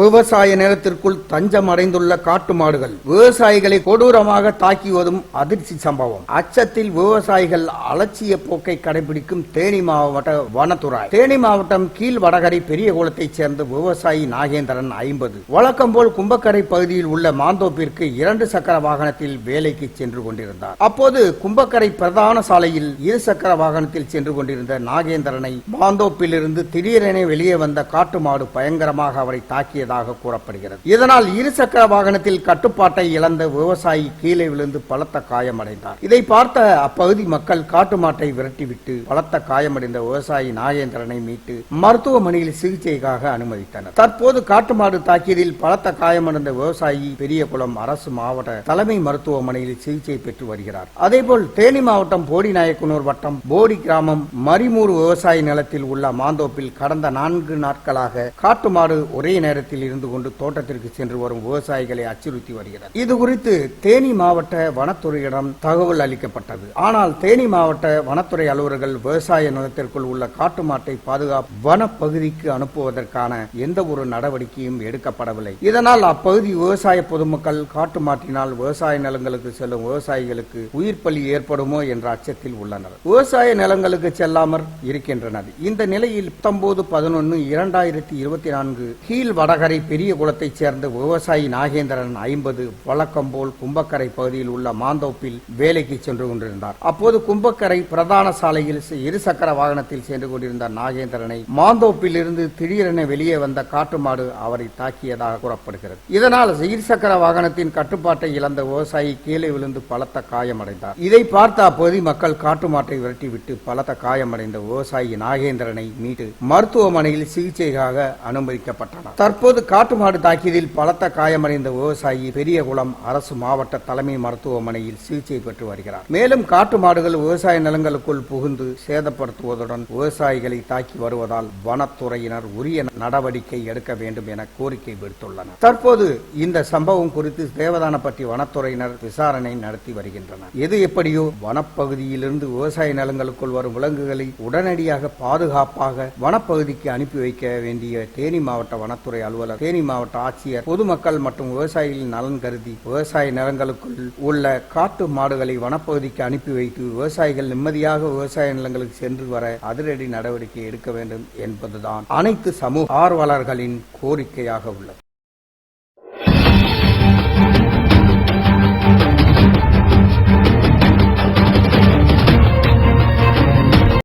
விவசாய நிலத்திற்குள் தஞ்சம் அடைந்துள்ள காட்டு மாடுகள் விவசாயிகளை கொடூரமாக தாக்கிவதும் அதிர்ச்சி சம்பவம். அச்சத்தில் விவசாயிகள் அலட்சிய போக்கை கடைபிடிக்கும் தேனி மாவட்ட வனத்துறை. தேனி மாவட்டம் கீழ் வடகரை பெரிய குளத்தைச் சேர்ந்த விவசாயி நாகேந்திரன் ஐம்பது. வழக்கம் போல் கும்பக்கரை பகுதியில் உள்ள மாந்தோப்பிற்கு இரண்டு சக்கர வாகனத்தில் வேலைக்கு சென்று கொண்டிருந்தார். அப்போது கும்பக்கரை பிரதான சாலையில் இரு சக்கர வாகனத்தில் சென்று கொண்டிருந்த நாகேந்திரனை மாந்தோப்பிலிருந்து திடீரென வெளியே வந்த காட்டு மாடு பயங்கரமாக அவரை தாக்கியது தாக்கியதாக கூறப்படுகிறது. இதனால் இருசக்கர வாகனத்தில் கட்டுப்பாட்டை இழந்த விவசாயி கீழே விழுந்து பலத்த காயமடைந்தார். இதை பார்த்த அப்பகுதி மக்கள் காட்டு மாட்டை விரட்டிவிட்டு பலத்த காயமடைந்த விவசாயி நாகேந்திரனை மீட்டு மருத்துவமனையில் சிகிச்சைக்காக அனுமதித்தனர். தற்போது காட்டு மாடு தாக்கியதில் பலத்த காயமடைந்த விவசாயி பெரியகுளம் அரசு மாவட்ட தலைமை மருத்துவமனையில் சிகிச்சை பெற்று வருகிறார். அதேபோல் தேனி மாவட்டம் போடி நாயக்கனூர் வட்டம் போடி கிராமம் மரிமூர் விவசாய நிலத்தில் உள்ள மாந்தோப்பில் கடந்த நான்கு நாட்களாக காட்டு மாடு ஒரே நேரத்தில் இருந்து கொண்டு தோட்டத்திற்கு சென்று வரும் விவசாயிகளை அச்சுறுத்தி வருகிறது இது குறித்து தேனி மாவட்ட வனத்துறையிடம் தகவல் அளிக்கப்பட்டது. ஆனால் தேனி மாவட்ட வனத்துறை அலுவலர்கள் விவசாய நிலத்திற்குள் உள்ள காட்டு மாட்டை பாதுகாப்பு வனப்பகுதிக்கு அனுப்புவதற்கான எந்த ஒரு நடவடிக்கையும் எடுக்கப்படவில்லை. இதனால் அப்பகுதி விவசாய பொதுமக்கள் காட்டு மாட்டினால் விவசாய நிலங்களுக்கு செல்லும் விவசாயிகளுக்கு உயிர் பலி ஏற்படுமோ என்ற அச்சத்தில் உள்ளனர். விவசாய நிலங்களுக்கு செல்லாமற் இருக்கின்றனர். இந்த நிலையில் பத்தொன்பது பதினொன்று இரண்டாயிரத்தி இருபத்தி நான்கு கீழ் வடக வடகரை பெரிய குளத்தைச் சேர்ந்த விவசாயி நாகேந்திரன் ஐம்பது வழக்கம் போல் கும்பக்கரை பகுதியில் உள்ள மாந்தோப்பில் வேலைக்கு சென்று கொண்டிருந்தார். அப்போது கும்பக்கரை பிரதான சாலையில் இருசக்கர வாகனத்தில் சென்று கொண்டிருந்த நாகேந்திரனை மாந்தோப்பில் இருந்து திடீரென வெளியே வந்த காட்டு மாடு அவரை தாக்கியதாக கூறப்படுகிறது. இதனால் இருசக்கர வாகனத்தின் கட்டுப்பாட்டை இழந்த விவசாயி கீழே விழுந்து பலத்த காயமடைந்தார். இதை பார்த்த அப்போது மக்கள் காட்டு மாட்டை விரட்டிவிட்டு பலத்த காயமடைந்த விவசாயி நாகேந்திரனை மீட்டு மருத்துவமனையில் சிகிச்சைக்காக அனுமதிக்கப்பட்டனர். தற்போது காட்டு மாடு தாக்கியதில் பலத்த காயமடைந்த விவசாயி பெரியகுளம் அரசு மாவட்ட தலைமை மருத்துவமனையில் சிகிச்சை பெற்று வருகிறார். மேலும் காட்டு மாடுகள் விவசாய நிலங்களுக்குள் புகுந்து சேதப்படுத்துவதுடன் விவசாயிகளை தாக்கி வருவதால் வனத்துறையினர் உரிய நடவடிக்கை எடுக்க வேண்டும் என கோரிக்கை விடுத்துள்ளனர். தற்போது இந்த சம்பவம் குறித்து தேவதானப்பட்டி வனத்துறையினர் விசாரணை நடத்தி வருகின்றனர். எது எப்படியோ வனப்பகுதியிலிருந்து விவசாய நிலங்களுக்குள் வரும் விலங்குகளை உடனடியாக பாதுகாப்பாக வனப்பகுதிக்கு அனுப்பி வைக்க வேண்டிய தேனி மாவட்ட வனத்துறை அலுவலர் அலுவலர் தேனி மாவட்ட ஆட்சியர் பொதுமக்கள் மற்றும் விவசாயிகளின் நலன் கருதி விவசாய நிலங்களுக்குள் உள்ள காட்டு மாடுகளை வனப்பகுதிக்கு அனுப்பி வைத்து விவசாயிகள் நிம்மதியாக விவசாய நிலங்களுக்கு சென்று வர அதிரடி நடவடிக்கை எடுக்க வேண்டும் என்பதுதான் அனைத்து சமூக ஆர்வலர்களின் கோரிக்கையாக உள்ளது.